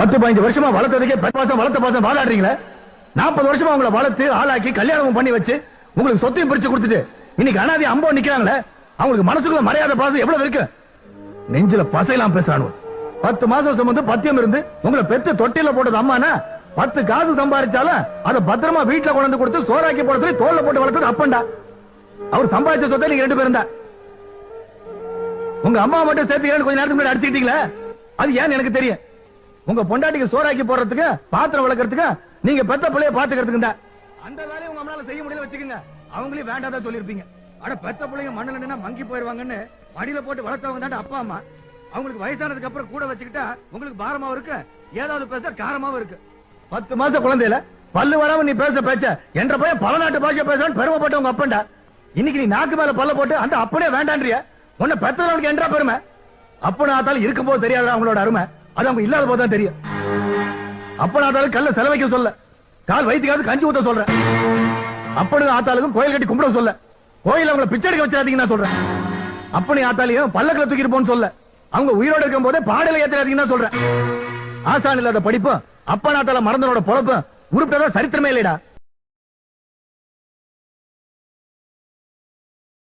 பத்து பதினஞ்சு வருஷமா வளர்த்ததுக்கே பத்து மாசம் வளர்த்த பாசம் வாழாடுறீங்களே நாற்பது வருஷமா உங்களை வளர்த்து ஆளாக்கி கல்யாணமும் பண்ணி வச்சு உங்களுக்கு சொத்தையும் பிரிச்சு கொடுத்துட்டு இன்னைக்கு அனாதி அம்போ நிக்கிறாங்களே அவங்களுக்கு மனசுக்குள்ள மரியாதை பாசம் எவ்வளவு இருக்கு? நெஞ்சில பசையெல்லாம் பேசுறானு பத்து மாசம் சுமந்து பத்தியம் இருந்து உங்களை பெத்து தொட்டில போட்டது அம்மானா பத்து காசு சம்பாதிச்சாலும் அதை பத்திரமா வீட்டுல கொண்டு கொடுத்து சோறாக்கி போட சொல்லி தோல்ல போட்டு வளர்த்தது அப்பண்டா அவர் சம்பாதிச்ச சொத்தை நீங்க ரெண்டு பேரும் தான். உங்க அம்மா மட்டும் சேர்த்து கொஞ்ச நேரத்துக்கு முன்னாடி அடிச்சுக்கிட்டீங்களே? அது ஏன்னு எனக்கு தெரியும். உங்க பொண்டாட்டிக்கு சோறாக்கி போடுறதுக்கு பாத்திரம் வளர்க்கறதுக்கு நீங்க பெத்த பிள்ளைய பாத்துக்கிறதுக்கு அந்த வேலையை உங்க அம்மால செய்ய முடியல வச்சுக்கோங்க. அவங்களையும் வேண்டாதான் சொல்லிருப்பீங்க ஆனா பெத்த பிள்ளைங்க மண்ணில் நின்னா மங்கி போயிருவாங்கன்னு மடியில போட்டு வளர்த்தவங்க தான் அப்பா அம்மா. அவங்களுக்கு வயசானதுக்கு அப்புறம் கூட வச்சுக்கிட்டா உங்களுக்கு பாரமாவும் இருக்கு ஏதாவது பேச காரமாவும் இருக்கு. பத்து மாச குழந்தையில பல்லு வராம நீ பேச பேச்ச என்ற பையன் பல நாட்டு பாஷை பேசுறான்னு பெருமைப்பட்ட உங்க அப்பன்டா. இன்னைக்கு நீ நாக்கு மேல பல்ல போட்டு அந்த அப்பனே வேண்டான்றிய. உன்னை பெத்தவனுக்கு என்றா பெருமை? அப்பனு ஆத்தாலும் இருக்கும் போது தெரியாத அவங்களோட அருமை. அது அவங்க இல்லாத போதான் தெரியும். அப்ப ஆத்தாலும் கல்ல செலவைக்க சொல்ல. கால் வயிற்றுக்காவது கஞ்சி ஊத்த சொல்றேன் அப்பனுக்கு ஆத்தாளுக்கும் கோயில் கட்டி கும்பிட சொல்ல. கோயில் அவங்கள பிச்சை எடுக்க வச்சிடாதீங்க நான் சொல்றேன். அப்பனி ஆத்தாலையும் பல்லக்கில் தூக்கிட்டு போன்னு சொல்ல. அவங்க உயிரோட இருக்கும் போதே பாடல ஏத்துறாதீங்கன்னு தான் சொல்றேன். ஆசான் இல்லாத படிப்பும் அப்பனாத்தால மறந்தனோட பொழப்பு உருப்பிட்டதா சரித்திரமே இல்லைடா.